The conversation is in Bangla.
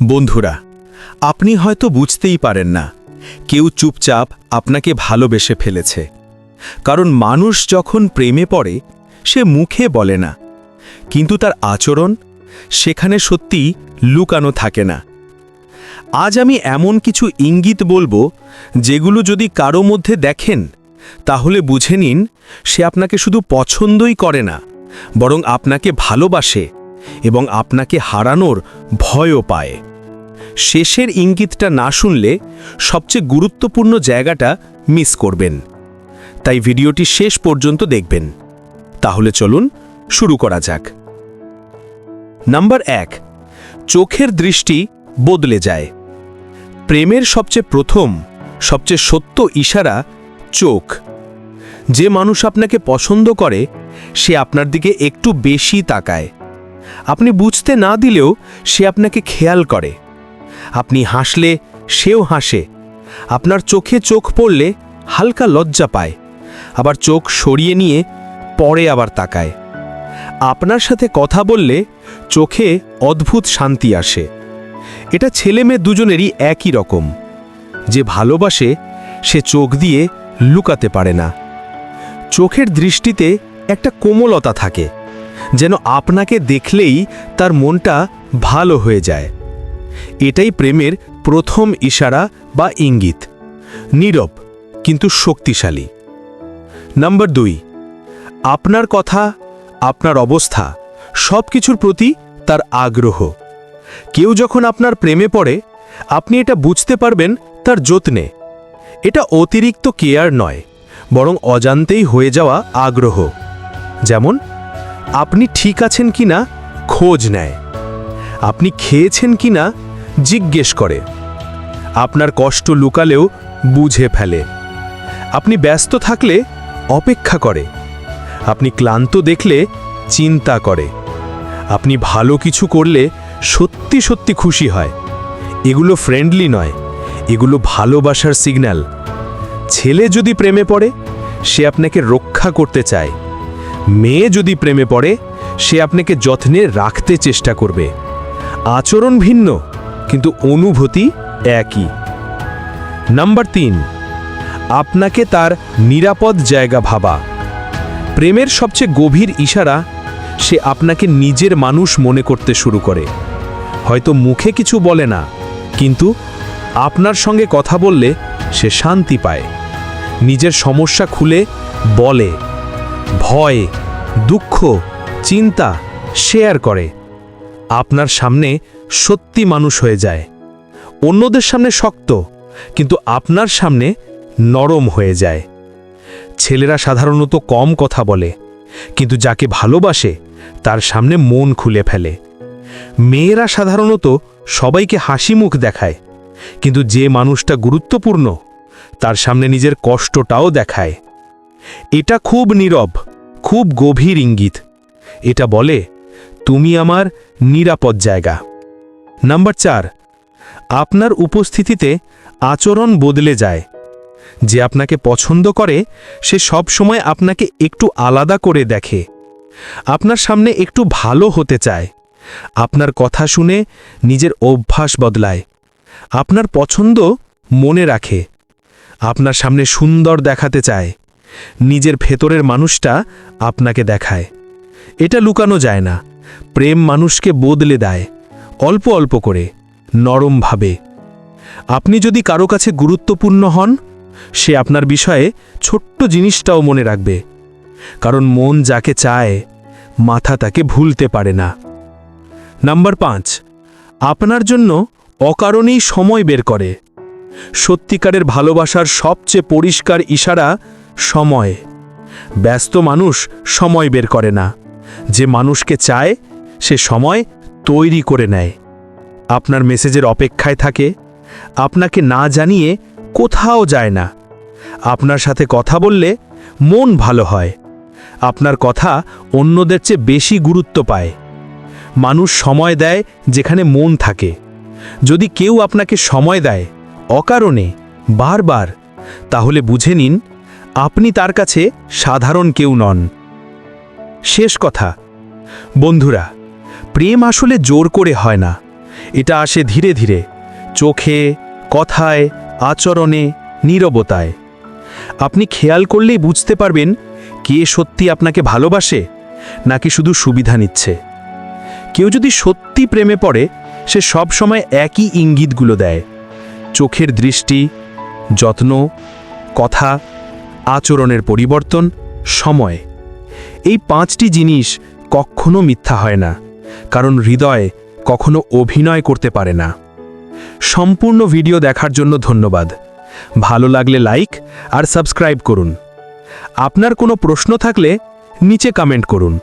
বন্ধুরা, আপনি হয়তো বুঝতেই পারেন না, কেউ চুপচাপ আপনাকে ভালোবেসে ফেলেছে। কারণ মানুষ যখন প্রেমে পড়ে, সে মুখে বলে না। কিন্তু তার আচরণ সেখানে সত্যি লুকানো থাকে না। আজ আমি এমন কিছু ইঙ্গিত বলব, যেগুলো যদি কারও মধ্যে দেখেন, তাহলে বুঝে নিন, সে আপনাকে শুধু পছন্দই করে না, বরং আপনাকে ভালোবাসে। এবং আপনাকে হারানোর ভয়ও পায়। শেষের ইঙ্গিতটা না শুনলে সবচেয়ে গুরুত্বপূর্ণ জায়গাটা মিস করবেন। তাই ভিডিওটি শেষ পর্যন্ত দেখবেন। তাহলে চলুন শুরু করা যাক। নাম্বার এক, চোখের দৃষ্টি বদলে যায়। প্রেমের সবচেয়ে প্রথম, সবচেয়ে সত্য ইশারা চোখ। যে মানুষ আপনাকে পছন্দ করে, সে আপনার দিকে একটু বেশি তাকায়। আপনি বুঝতে না দিলেও সে আপনাকে খেয়াল করে। আপনি হাসলে সেও হাসে। আপনার চোখে চোখ পড়লে হালকা লজ্জা পায়। আবার চোখ সরিয়ে নিয়ে পরে আবার তাকায়। আপনার সাথে কথা বললে চোখে অদ্ভুত শান্তি আসে। এটা ছেলে মেয়ে দুজনেরই একই রকম। যে ভালোবাসে, সে চোখ দিয়ে লুকাতে পারে না। চোখের দৃষ্টিতে একটা কোমলতা থাকে। যেন আপনাকে দেখলেই তার মনটা ভালো হয়ে যায়। এটাই প্রেমের প্রথম ইশারা বা ইঙ্গিত। নীরব, কিন্তু শক্তিশালী। নাম্বার দুই, আপনার কথা, আপনার অবস্থা সব কিছুর প্রতি তার আগ্রহ। কেউ যখন আপনার প্রেমে পড়ে, আপনি এটা বুঝতে পারবেন তার যত্নে। এটা অতিরিক্ত কেয়ার নয়, বরং অজান্তেই হয়ে যাওয়া আগ্রহ। যেমন আপনি ঠিক আছেন কিনা খোঁজ নেয়। আপনি খেয়েছেন কিনা জিজ্ঞেস করে। আপনার কষ্ট লুকালেও বুঝে ফেলে। আপনি ব্যস্ত থাকলে অপেক্ষা করে। আপনি ক্লান্ত দেখলে চিন্তা করে। আপনি ভালো কিছু করলে সত্যি সত্যি খুশি হয়। এগুলো ফ্রেন্ডলি নয়, এগুলো ভালোবাসার সিগন্যাল ছেলে যদি প্রেমে পড়ে, সে আপনাকে রক্ষা করতে চায়। মেয়ে যদি প্রেমে পড়ে, সে আপনাকে যত্নে রাখতে চেষ্টা করবে। আচরণ ভিন্ন, কিন্তু অনুভূতি একই। নাম্বার তিন, আপনাকে তার নিরাপদ জায়গা ভাবা। প্রেমের সবচেয়ে গভীর ইশারা, সে আপনাকে নিজের মানুষ মনে করতে শুরু করে। হয়তো মুখে কিছু বলে না, কিন্তু আপনার সঙ্গে কথা বললে সে শান্তি পায়। নিজের সমস্যা খুলে বলে। ভয়, দুঃখ, চিন্তা শেয়ার করে। আপনার সামনে সত্যি মানুষ হয়ে যায়। অন্যদের সামনে শক্ত, কিন্তু আপনার সামনে নরম হয়ে যায়। ছেলেরা সাধারণত কম কথা বলে, কিন্তু যাকে ভালোবাসে, তার সামনে মন খুলে ফেলে। মেয়েরা সাধারণত সবাইকে হাসি মুখ দেখায়, কিন্তু যে মানুষটা গুরুত্বপূর্ণ, তার সামনে নিজের কষ্টটাও দেখায়। এটা খুব নীরব খুব গভীর ইঙ্গিত। এটা বলে, তুমি আমার নিরাপদ জায়গা। নাম্বার চার, আপনার উপস্থিতিতে আচরণ বদলে যায়। যে আপনাকে পছন্দ করে, সে সব সময় আপনাকে একটু আলাদা করে দেখে। আপনার সামনে একটু ভালো হতে চায়। আপনার কথা শুনে নিজের অভ্যাস বদলায়। আপনার পছন্দ মনে রাখে। আপনার সামনে সুন্দর দেখাতে চায়। নিজের ভেতরের মানুষটা আপনাকে দেখায়। এটা লুকানো যায় না। প্রেম মানুষকে বদলে দেয়। অল্প অল্প করে, নরমভাবে। আপনি যদি কারও কাছে গুরুত্বপূর্ণ হন, সে আপনার বিষয়ে ছোট্ট জিনিসটাও মনে রাখবে। কারণ মন যাকে চায়, মাথা তাকে ভুলতে পারে না। নাম্বার পাঁচ, আপনার জন্য অকারণেই সময় বের করে। সত্যিকারের ভালোবাসার সবচেয়ে পরিষ্কার ইশারা সময়। ব্যস্ত মানুষ সময় বের করে না। যে মানুষকে চায়, সে সময় তৈরি করে নেয়। আপনার মেসেজের অপেক্ষায় থাকে, আপনাকে না জানিয়ে কোথাও যায় না। আপনার সাথে কথা বললে মন ভালো হয়। আপনার কথা অন্যদের চেয়ে বেশি গুরুত্ব পায়। মানুষ সময় দেয় যেখানে মন থাকে। যদি কেউ আপনাকে সময় দেয় অকারণে, বারবার, তাহলে বুঝে নিন আপনি তার কাছে সাধারণ কেউ নন। শেষ কথা, বন্ধুরা, প্রেম আসলে জোর করে হয় না। এটা আসে ধীরে ধীরে, চোখে, কথায়, আচরণে, নীরবতায়। আপনি খেয়াল করলেই বুঝতে পারবেন কে সত্যি আপনাকে ভালোবাসে নাকি শুধু সুবিধা নিচ্ছে। কেউ যদি সত্যি প্রেমে পড়ে, সে সব সময় একই ইঙ্গিতগুলো দেয়। চোখের দৃষ্টি, যত্ন, কথা আচরণের পরিবর্তন, সময়। এই পাঁচটি জিনিস কখনো মিথ্যা হয় না, কারণ হৃদয় কখনো অভিনয় করতে পারে না। সম্পূর্ণ ভিডিও দেখার জন্য ধন্যবাদ। ভালো লাগলে লাইক আর সাবস্ক্রাইব করুন। আপনার কোনো প্রশ্ন থাকলে নিচে কমেন্ট করুন।